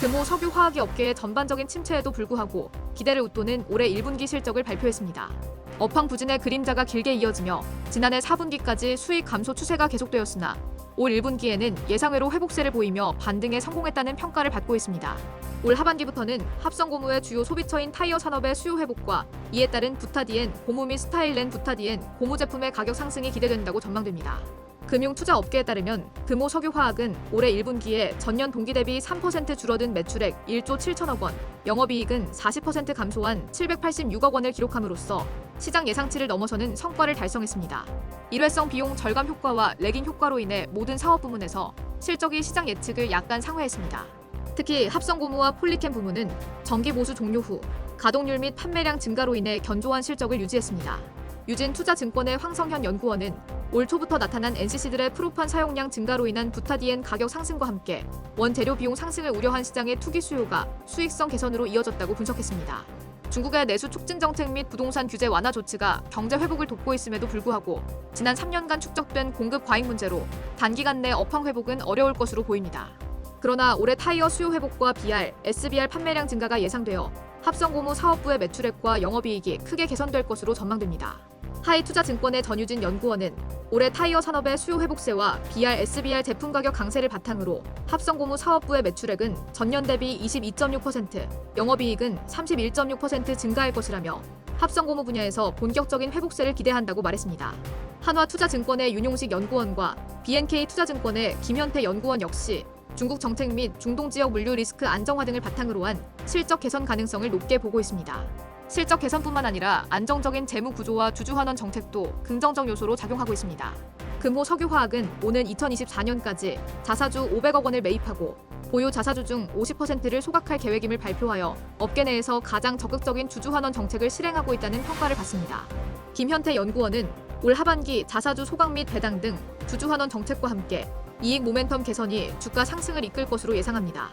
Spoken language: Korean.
금호 석유 화학의 업계의 전반적인 침체에도 불구하고 기대를 웃도는 올해 1분기 실적을 발표했습니다. 업황 부진의 그림자가 길게 이어지며 지난해 4분기까지 수익 감소 추세가 계속되었으나 올 1분기에는 예상외로 회복세를 보이며 반등에 성공했다는 평가를 받고 있습니다. 올 하반기부터는 합성 고무의 주요 소비처인 타이어 산업의 수요 회복과 이에 따른 부타디엔, 고무 및 스타일렌 부타디엔, 고무 제품의 가격 상승이 기대된다고 전망됩니다. 금융 투자 업계에 따르면 금호 석유화학은 올해 1분기에 전년 동기 대비 3% 줄어든 매출액 1조 7천억 원, 영업이익은 40% 감소한 786억 원을 기록함으로써 시장 예상치를 넘어서는 성과를 달성했습니다. 일회성 비용 절감 효과와 레깅 효과로 인해 모든 사업 부문에서 실적이 시장 예측을 약간 상회했습니다. 특히 합성고무와 폴리캠 부문은 정기 보수 종료 후 가동률 및 판매량 증가로 인해 견조한 실적을 유지했습니다. 유진 투자증권의 황성현 연구원은 올 초부터 나타난 NCC들의 프로판 사용량 증가로 인한 부타디엔 가격 상승과 함께 원재료 비용 상승을 우려한 시장의 투기 수요가 수익성 개선으로 이어졌다고 분석했습니다. 중국의 내수 촉진 정책 및 부동산 규제 완화 조치가 경제 회복을 돕고 있음에도 불구하고 지난 3년간 축적된 공급 과잉 문제로 단기간 내 업황 회복은 어려울 것으로 보입니다. 그러나 올해 타이어 수요 회복과 BR, SBR 판매량 증가가 예상되어 합성고무 사업부의 매출액과 영업이익이 크게 개선될 것으로 전망됩니다. 하이투자증권의 전유진 연구원은 올해 타이어 산업의 수요 회복세와 BR, SBR 제품 가격 강세를 바탕으로 합성고무 사업부의 매출액은 전년 대비 22.6%, 영업이익은 31.6% 증가할 것이라며 합성고무 분야에서 본격적인 회복세를 기대한다고 말했습니다. 한화투자증권의 윤용식 연구원과 BNK 투자증권의 김현태 연구원 역시 중국 정책 및 중동 지역 물류 리스크 안정화 등을 바탕으로 한 실적 개선 가능성을 높게 보고 있습니다. 실적 개선뿐만 아니라 안정적인 재무 구조와 주주 환원 정책도 긍정적 요소로 작용하고 있습니다. 금호 석유화학은 오는 2024년까지 자사주 500억 원을 매입하고 보유 자사주 중 50%를 소각할 계획임을 발표하여 업계 내에서 가장 적극적인 주주 환원 정책을 실행하고 있다는 평가를 받습니다. 김현태 연구원은 올 하반기 자사주 소각 및 배당 등 주주 환원 정책과 함께 이익 모멘텀 개선이 주가 상승을 이끌 것으로 예상합니다.